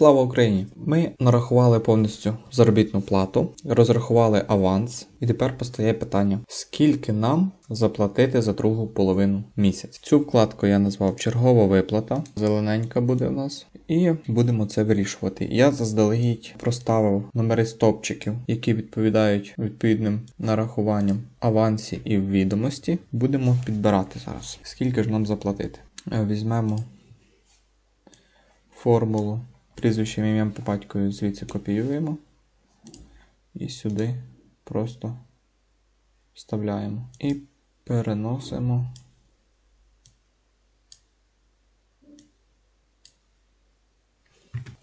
Слава Україні! Ми нарахували повністю заробітну плату, розрахували аванс, і тепер постає питання: скільки нам заплатити за другу половину місяця? Цю вкладку я назвав чергова виплата, зелененька буде в нас. І будемо це вирішувати. Я заздалегідь проставив номери стопчиків, які відповідають відповідним нарахуванням авансі і відомості. Будемо підбирати зараз. Скільки ж нам заплатити? Е, Візьмемо формулу прізвищем ім'ям по батькові звідси копіюємо. І сюди просто вставляємо. І переносимо.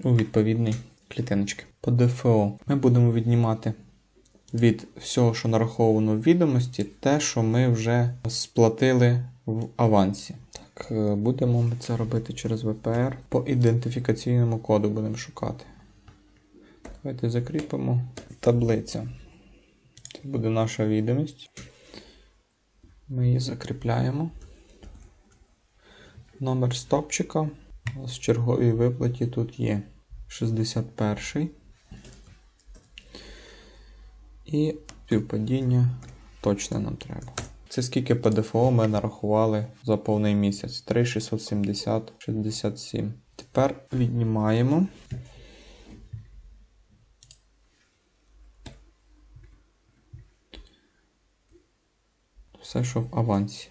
у відповідні клітиночки. По ДФО ми будемо віднімати від всього, що нараховано в відомості, те, що ми вже сплатили в авансі. Так, е, будемо ми це робити через VPR. По ідентифікаційному коду будемо шукати. Давайте закріпимо таблиця. Це буде наша відомість. Ми її закріпляємо. Номер стопчика. В черговій виплаті тут є 61 і співпадіння точне нам треба. Це скільки ПДФО ми нарахували за повний місяць. 3,670, 67. Тепер віднімаємо. Все, що в авансі.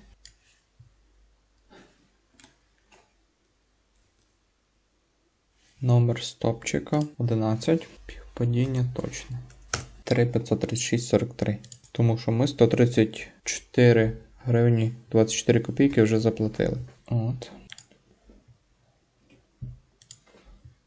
Номер стопчика 11. Півпадіння точне. 3,536,43. Тому що ми 134 гривні 24 копійки вже заплатили. От.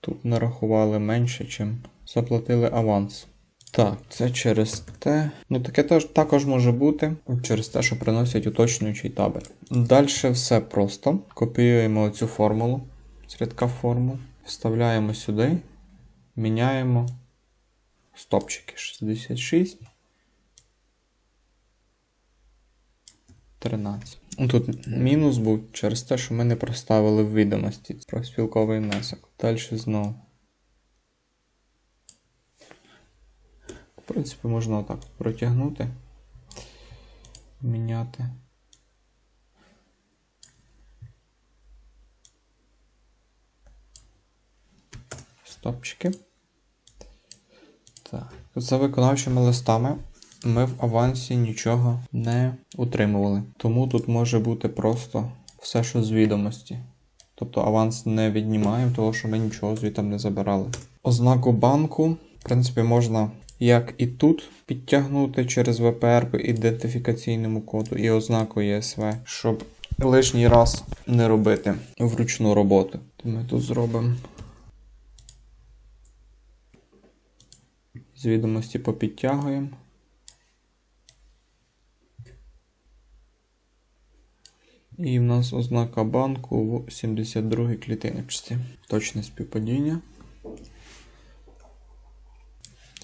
Тут нарахували менше, чим заплатили аванс. Так, це через те. Ну, таке теж, також може бути через те, що приносять уточнюючий табель. Далі все просто. Копіюємо цю формулу з рядка формул. Вставляємо сюди, міняємо стопчики 66. 13. Тут мінус був через те, що ми не проставили в відомості про спілковий внесок. Далі знову. В принципі, можна отак протягнути, міняти. Стопчики. Так. За виконавчими листами ми в авансі нічого не утримували. Тому тут може бути просто все, що з відомості. Тобто аванс не віднімаємо, тому що ми нічого звітом не забирали. Ознаку банку, в принципі, можна як і тут підтягнути через VPR по ідентифікаційному коду і ознаку ESV, щоб лишній раз не робити вручну роботу. То ми тут зробимо. З відомості попідтягуємо. І в нас ознака банку в 72 й клітиночці. Точне співпадіння.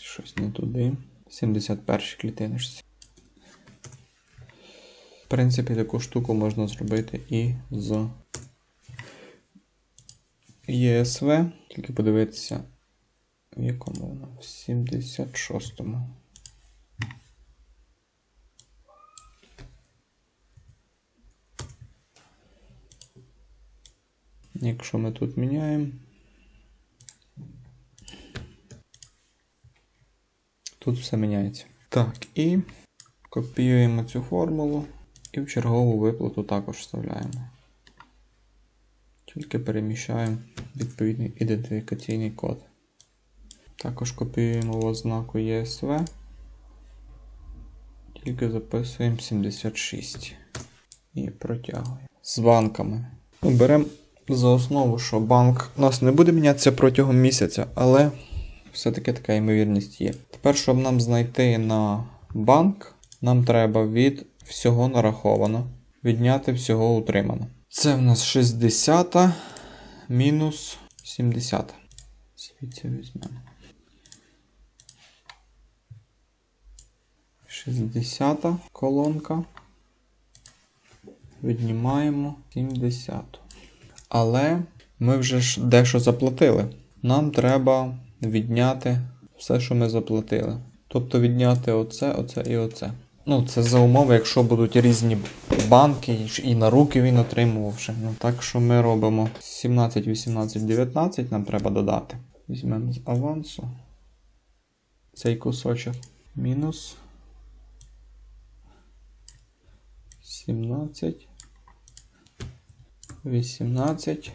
Щось не туди. 71 клітиночці. В принципі, таку штуку можна зробити і з ЄСВ. Тільки подивитися, в якому воно? В 76-му. Якщо ми тут міняємо, тут все міняється. Так, і копіюємо цю формулу і в чергову виплату також вставляємо. Тільки переміщаємо відповідний ідентифікаційний код. Також копіюємо в ознаку ESV, тільки записуємо 76 і протягуємо. З банками. Ну, Беремо за основу, що банк у нас не буде мінятися протягом місяця, але все-таки така ймовірність є. Тепер, щоб нам знайти на банк, нам треба від всього нараховано, відняти всього утримано. Це в нас 60 мінус 70. Звідси візьмемо. 60 колонка. Віднімаємо 70. Але ми вже ж дещо заплатили. нам треба відняти все, що ми заплатили. Тобто відняти оце, оце і оце. Ну, це за умови, якщо будуть різні банки, і на руки він отримував ще. Ну, так що ми робимо 17, 18, 19 нам треба додати. Візьмемо з авансу цей кусочок. Мінус 17, 18,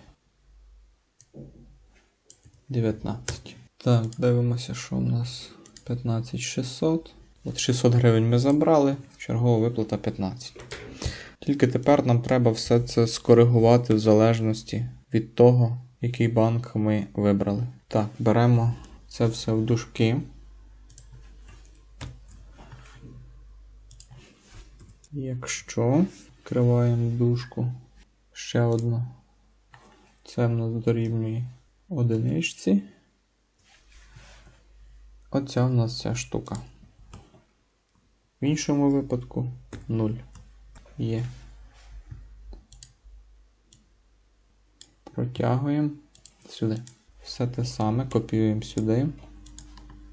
19. Так, дивимося, що у нас 15 600. От 600 гривень ми забрали, чергова виплата 15. Тільки тепер нам треба все це скоригувати в залежності від того, який банк ми вибрали. Так, беремо це все в дужки. Якщо відкриваємо дужку ще одну, це в нас дорівнює одиничці. Оця в нас ця штука. В іншому випадку 0 є. Протягуємо сюди. Все те саме, копіюємо сюди,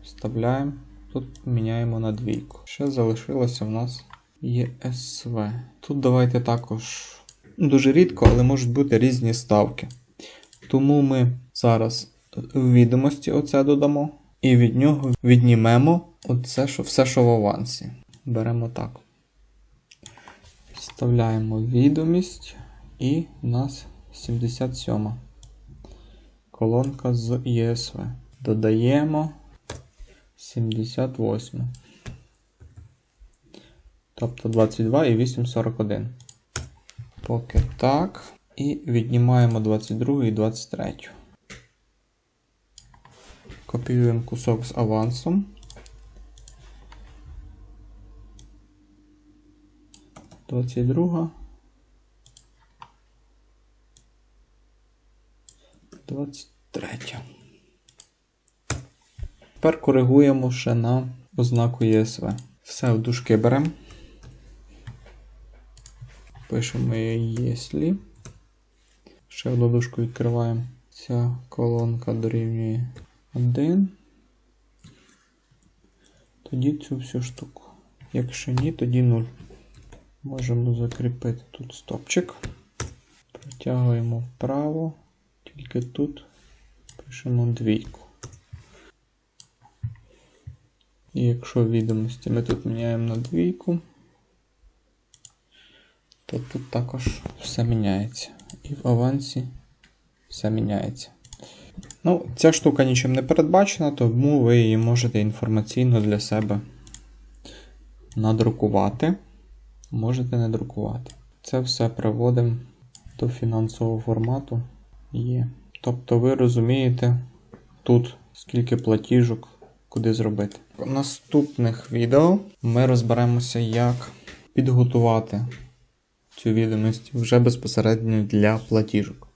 вставляємо, тут міняємо на двійку. Ще залишилося в нас ЄСВ. Тут давайте також дуже рідко, але можуть бути різні ставки. Тому ми зараз в відомості оце додамо. І від нього віднімемо оце, що, все, що в авансі. Беремо так. Вставляємо відомість, і в нас 77 колонка з ЄСВ. Додаємо 78. Тобто 22 і 841. Поки так. І віднімаємо 22 і 23. Копіюємо кусок з авансом. Двадцять друга. Двадцять третя. Тепер коригуємо ще на ознаку ЄСВ. Все в дужки беремо. Пишемо єслі. Ще одну дужку відкриваємо. Ця колонка дорівнює 1. Тоді цю всю штуку. Якщо ні, тоді 0. Можемо закріпити тут стопчик. Протягуємо вправо, тільки тут пишемо двійку. І якщо відомості ми тут міняємо на двійку, то тут також все міняється. І в авансі все міняється. Ну, ця штука нічим не передбачена, тому ви її можете інформаційно для себе надрукувати. Можете не друкувати. Це все приводимо до фінансового формату. Є. Тобто ви розумієте тут скільки платіжок, куди зробити. В наступних відео ми розберемося, як підготувати цю відомість вже безпосередньо для платіжок.